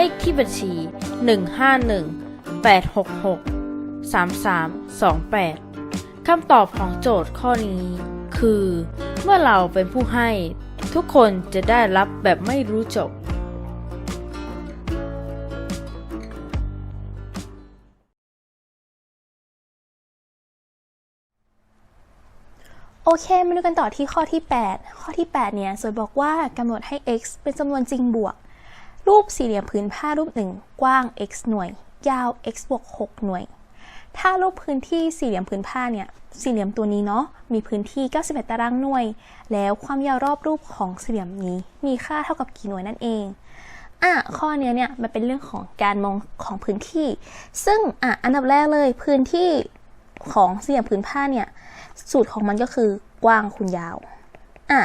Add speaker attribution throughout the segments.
Speaker 1: เลขที่บัญชี 151 866 3328 คำตอบของโจทย์ข้อนี้ คือ เมื่อเราเป็นผู้ให้ ทุกคนจะได้รับแบบไม่รู้จบ
Speaker 2: โอเค มาดูกันต่อที่ข้อที่ 8 ข้อที่ 8 เนี่ยสวยบอกว่า กำหนดให้ x เป็นจำนวนจริงบวก รูปสี่เหลี่ยมผืนผ้ารูปหนึ่งกว้าง x หน่วย ยาว x บวก6หน่วย ถ้ารูปพื้นที่สี่เหลี่ยมผืนผ้าเนี่ย สี่เหลี่ยมตัวนี้เนาะ มีพื้นที่ 91 ตารางหน่วย แล้วความยาวรอบรูปของสี่เหลี่ยมนี้ มีค่าเท่ากับกี่หน่วยนั่นเองอะข้อเนี้ยเนี่ยมันเป็นเรื่องของการมองของพื้นที่ ซึ่งอะอันดับแรกเลยพื้นที่ของสี่เหลี่ยมผืนผ้าเนี่ย สูตรของมันก็คือกว้างคูณยาวอะ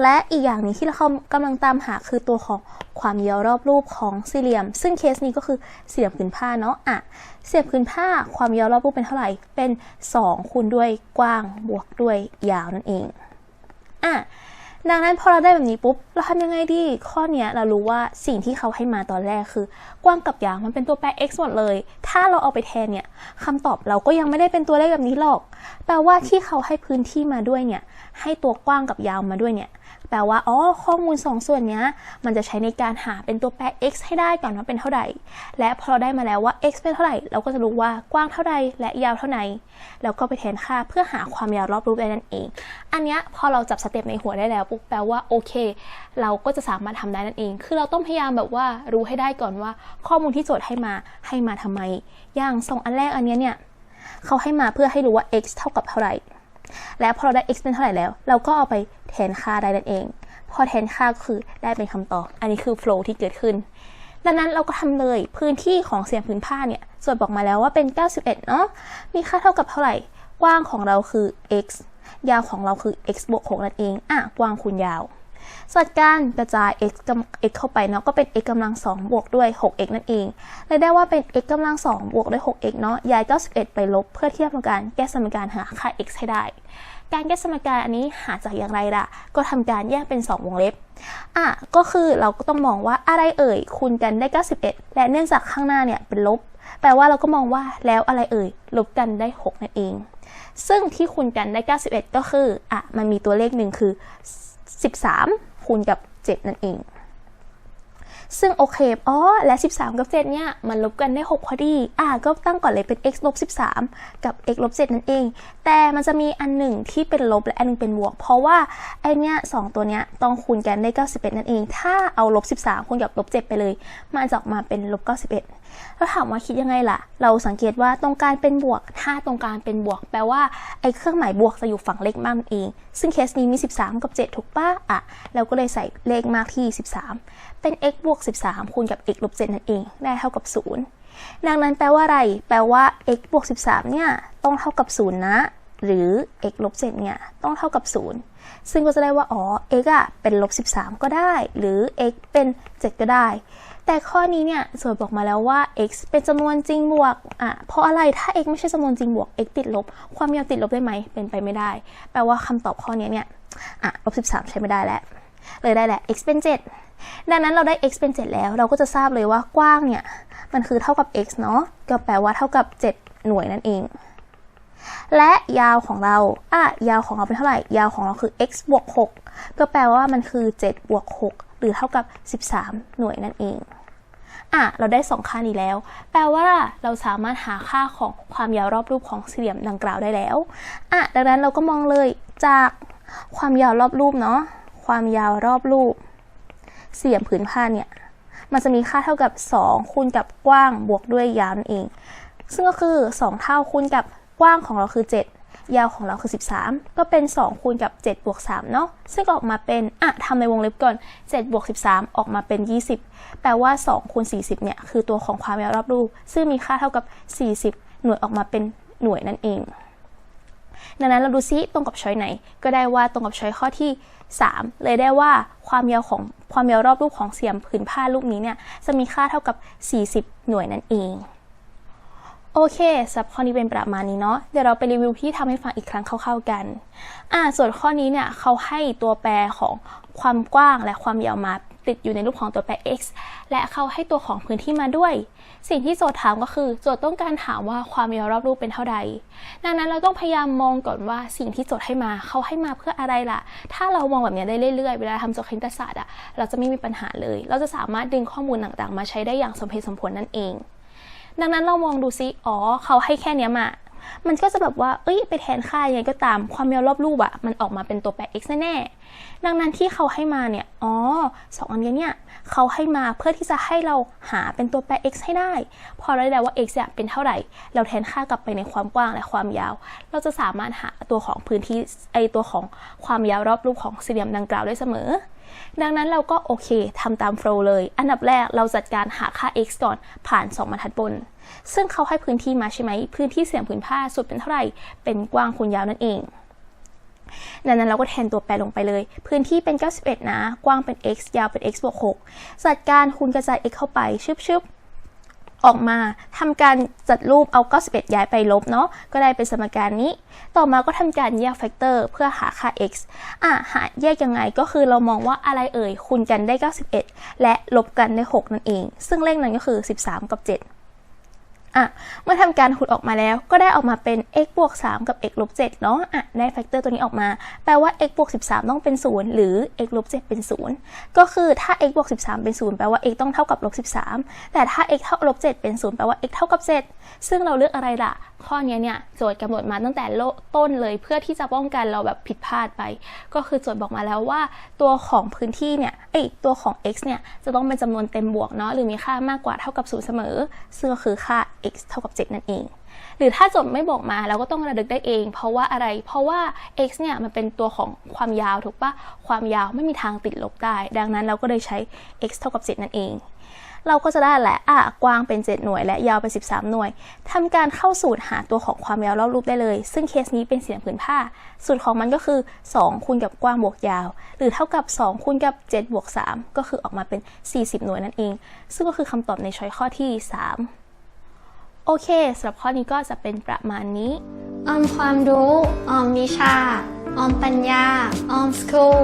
Speaker 2: และอีกอย่างหนึงที่เรากำลังตามหาคือตัวของความยาวรอบรูปของสี่เหลี่ยม ซึ่งเคสนี้ก็คือสี่เหลี่ยมผืนผ้าเนาะอะเสียบผืนผ้าความยาวรอบรูปเป็นเท่าไหร่เป็น2คูณด้วยกว้างบวกด้วยยาวนั่นเองอะดังนั้นพอเราได้แบบนี้ปุ๊บเราทำยังไงดี ข้อนี้เรารู้ว่าสิ่งที่เขาให้มาตอนแรกคือ กว้างกับยาวมันเป็นตัวแปร x หมดเลย ถ้าเราเอาไปแทนเนี่ยคำตอบเราก็ยังไม่ได้เป็นตัวเลขแบบนี้หรอก แปลว่าที่เขาให้พื้นที่มาด้วยเนี่ย ให้ตัวกว้างกับยาวมาด้วยเนี่ย แปลว่าอ๋อข้อมูล 2 ส่วนนี้มันจะใช้ในการหาเป็นตัวแปร x ให้ได้ก่อนว่าเป็นเท่าไหร่และพอเราได้มาแล้วว่า x เป็นเท่าไหร่ เราก็จะรู้ว่ากว้างเท่าใดและยาวเท่าไหร่แล้วก็ไปแทนค่าเพื่อหาความยาวรอบรูปได้นั่นเอง อันนี้พอเราจับสเต็ปในหัวได้แล้วปุ๊บแปลว่าโอเค เราก็จะสามารถทำได้นั่นเอง คือเราต้องพยายามแบบว่ารู้ให้ได้ก่อนว่า ข้อมูลที่โจทย์ให้มาให้มาทำไม อย่างสองอันแรกอันเนี้ยเนี่ยเขาให้มาเพื่อให้รู้ว่า x เท่ากับเท่าไหร่ แล้วพอเราได้ x เป็นเท่าไหร่แล้ว เราก็เอาไปแทนค่าได้นั่นเอง พอแทนค่าก็คือได้เป็นคำตอบ อันนี้คือ flow ที่เกิดขึ้น ดังนั้นเราก็ทำเลยพื้นที่ของเสียงผืนผ้าเนี่ย ส่วนบอกมาแล้วว่าเป็น 91 เนาะ มีค่าเท่ากับเท่าไหร่ กว้างของเราคือ x ยาวของเราคือ x บวก6นั่นเอง อะ กว้างคูณยาว สัดการกระจาย x กำ x เข้าไปเนาะก็เป็น x กำลัง2บวกด้วย 6x นั่นเองเลยได้ว่าเป็น x กำลัง2บวกด้วย 6x เนาะย้าย 91 ไปลบ เพื่อเที่จะทำการแก้สมการหาค่า x ให้ได้ การแก้สมการอันนี้หาจากอย่างไรล่ะ ก็ทำการแยกเป็น 2 วงเล็บอะก็คือเราก็ต้องมองว่าอะไรเอ่ยคูณกันได้ 91 และเนื่องจากข้างหน้าเนี่ยเป็นลบ แปลว่าเราก็มองว่าแล้วอะไรเอ่ยลบกันได้ 6 นั่นเอง ซึ่งที่คูณกันได้ 91 ก็คืออะมันมีตัวเลขหนึ่งคือ 13 คูณกับ 7 นั่นเอง ซึ่งโอเคอ๋อและ 13 กับ 7 เนี่ย มันลบกันได้ 6 พอดี อะก็ตั้งก่อนเลยเป็น x ลบ13 กับ x ลบ7นั่นเอง แต่มันจะมีอันหนึ่งที่เป็นลบและอันหนึงเป็นบวก เพราะว่าไอเนี้ยสองตัวเนี้ยต้องคูณกันได้ 91 นั่นเอง ถ้าเอาลบ13คูณกับลบ7ไปเลย มันจะออกมาเป็นลบ91แล้วถามว่าคิดยังไงล่ะ เราสังเกตว่าตรงกลางเป็นบวก ถ้าตรงกลางเป็นบวก แปลว่าไอ้เครื่องหมายบวกจะอยู่ฝั่งเลขมากเอง ซึ่งเคสนี้มี 13 กับ 7 ถูกป้ะอะเราก็เลยใส่เลขมากที่ 13 เป็น x บวก 13 คูณกับ x ลบ7นั่นเองได้เท่ากับ 0 ดังนั้นแปลว่าอะไร แปลว่า x บวก 13 เนี่ยต้องเท่ากับ 0 นะ หรือ x ลบ7เนี่ยต้องเท่ากับ 0 ซึ่งก็จะได้ว่า อ๋อ x อะเป็นลบ 13 ก็ได้ หรือ x เป็น 7 ก็ได้ แต่ข้อนี้เนี่ยส่วนบอกมาแล้วว่า x เป็นจำนวนจริงบวกอะเพราะอะไร ถ้า x ไม่ใช่จำนวนจริงบวก x ติดลบ ความยาวติดลบได้ไหม เป็นไปไม่ได้ แปลว่าคำตอบข้อนี้เนี่ย อะลบ 13 ใช้ไม่ได้แล้ว เลยได้แหละ x เป็น 7 ดังนั้นเราได้ x เป็น 7 แล้ว เราก็จะทราบเลยว่ากว้างเนี่ยมันคือเท่ากับ x เนาะก็แปลว่าเท่ากับ 7 หน่วยนั่นเอง และยาวของเราอะยาวของเราเป็นเท่าไหร่ ยาวของเราคือ x บวก 6 ก็แปลว่ามันคือ 7 บวก 6 หรือเท่ากับ 13 หน่วยนั่นเองอะเราได้ 2 ค่านี้แล้ว แปลว่าเราสามารถหาค่าของความยาวรอบรูปของสี่เหลี่ยมดังกล่าวได้แล้วอะดังนั้นเราก็มองเลยจากความยาวรอบรูปเนาะความยาวรอบรูป สี่เหลี่ยมผืนผ้าเนี่ย มันจะมีค่าเท่ากับ 2 คูณกับกว้างบวกด้วยยาวนั่นเอง ซึ่งก็คือ 2 เท่าคูณกับกว้างของเราคือ 7 ยาวของเราคือ 13 ก็เป็น 2 คูณกับ 7 บวก 3 เนาะ ซึ่งออกมาเป็น อะทำในวงเล็บก่อน 7 บวก 13 ออกมาเป็น 20 แปลว่า 2 คูณ 40 เนี่ย คือตัวของความยาวรอบรูป ซึ่งมีค่าเท่ากับ 40 หน่วยออกมาเป็นหน่วยนั่นเองดังนั้นเราดูซิตรงกับช้อยไหน ก็ได้ว่าตรงกับช้อยข้อที่ 3 เลยได้ว่าความยาวของความยาวรอบรูปของเสียมผืนผ้ารูปนี้เนี่ยจะมีค่าเท่ากับ 40 หน่วยนั่นเอง โอเคสำหรับข้อนี้เป็นประมาณนี้เนาะเดี๋ยวเราไปรีวิวที่ทำให้ฟังอีกครั้งคร่าวๆกันอ่าส่วนข้อนี้เนี่ยเขาให้ตัวแปรของความกว้างและความยาวมา ติดอยู่ในรูปของตัวแปร x และเขาให้ตัวของพื้นที่มาด้วย สิ่งที่โจทย์ถามก็คือ โจทย์ต้องการถามว่าความยาวรอบรูปเป็นเท่าใด ดังนั้นเราต้องพยายามมองก่อนว่าสิ่งที่โจทย์ให้มาเขาให้มาเพื่ออะไรล่ะ ถ้าเรามองแบบนี้ได้เรื่อยๆ เวลาทำโจทย์คณิตศาสตร์อะเราจะไม่มีปัญหาเลย เราจะสามารถดึงข้อมูลต่างๆ มาใช้ได้อย่างสมเหตุสมผลนั่นเองดังนั้นเรามองดูซิ อ๋อ เขาให้แค่เนี้ยมา มันก็จะแบบว่า เอ้ย ไปแทนค่ายังไงก็ตาม ความยาวรอบรูปอะมันออกมาเป็นตัวแปร x แน่ๆ ดังนั้นที่เขาให้มาเนี่ย อ๋อสองอันเนี้เนี่ย เขาให้มาเพื่อที่จะให้เราหาเป็นตัวแปร x ให้ได้ พอเราได้แล้วว่า x เนี่ยเป็นเท่าไหร่ เราแทนค่ากลับไปในความกว้างและความยาว เราจะสามารถหาตัวของพื้นที่ ไอตัวของความยาวรอบรูปของสี่เหลี่ยมดังกล่าวได้เสมอ ดังนั้นเราก็โอเคทำตามโฟล์เลย อันดับแรกเราจัดการหาค่า x ก่อนผ่าน 2 บรรทัดบน ซึ่งเขาให้พื้นที่มาใช่ไหม พื้นที่เสี่ยงผืนผ้าสุดเป็นเท่าไหร่ เป็นกว้างคูณยาวนั่นเอง ดังนั้นเราก็แทนตัวแปรลงไปเลย พื้นที่เป็น 91 นะ กว้างเป็น x ยาวเป็น x บวก 6 จัดการคูณกระจาย x เข้าไปชึบชึบ ออกมาทำการจัดรูปเอา 91 ย้ายไปลบเนาะก็ได้เป็นสมการนี้ ต่อมาก็ทำการแยกแฟกเตอร์เพื่อหาค่า x อะหาแยกยังไงก็คือเรามองว่าอะไรเอ่ยคูณกันได้ 91 และลบกันได้ 6 นั่นเอง ซึ่งเลขนั้นก็คือ 13 กับ 7 อะเมื่อทำการคูณออกมาแล้วก็ได้ออกมาเป็น x บวก3กับ x ลบ7เนาะอะได้แฟกเตอร์ตัวนี้ออกมา แปลว่า x บวก13 ต้องเป็น 0 หรือ x ลบ7เป็น 0 ก็คือถ้า x บวก13 เป็น 0 แปลว่า x ต้องเท่ากับลบ13 แต่ถ้า x เท่าลบ7เป็น 0 แปลว่า x เท่ากับ 7 ซึ่งเราเลือกอะไรล่ะ ข้อนี้เนี่ยโจทย์กำหนดมาตั้งแต่ต้นเลยเพื่อที่จะป้องกันเราแบบผิดพลาดไป ก็คือโจทย์บอกมาแล้วว่า ตัวของพื้นที่เนี่ย ไอตัวของ x เนี่ยจะต้องเป็นจำนวนเต็มบวกเนาะหรือมีค่ามากกว่าเท่ากับ0เสมอซึ่งก็คือค่า x เท่ากับ 7 นั่นเอง หรือถ้าโจทย์ไม่บอกมาเราก็ต้องระลึกได้เอง เพราะว่าอะไร เพราะว่า x เนี่ยมันเป็นตัวของความยาวถูกปะความยาวไม่มีทางติดลบได้ ดังนั้นเราก็เลยใช้ x เท่ากับ 7 นั่นเอง เราก็จะได้แหละอะกว้างเป็น 7 หน่วย และยาวเป็น 13 หน่วยทำการเข้าสูตรหาตัวของความยาวรอบรูปได้เลย ซึ่งเคสนี้เป็นเสียงผืนผ้า สูตรของมันก็คือ 2 คูณกับกว้างบวกยาว หรือเท่ากับ 2 คูณกับ7บวก3ก็คือออกมาเป็น 40 หน่วยนั่นเอง ซึ่งก็คือคำตอบในช้อยข้อที่ 3 โอเคสำหรับข้อนี้ก็จะเป็นประมาณนี้
Speaker 3: ออมความรู้ ออมวิชา ออมปัญญา ออมสคูล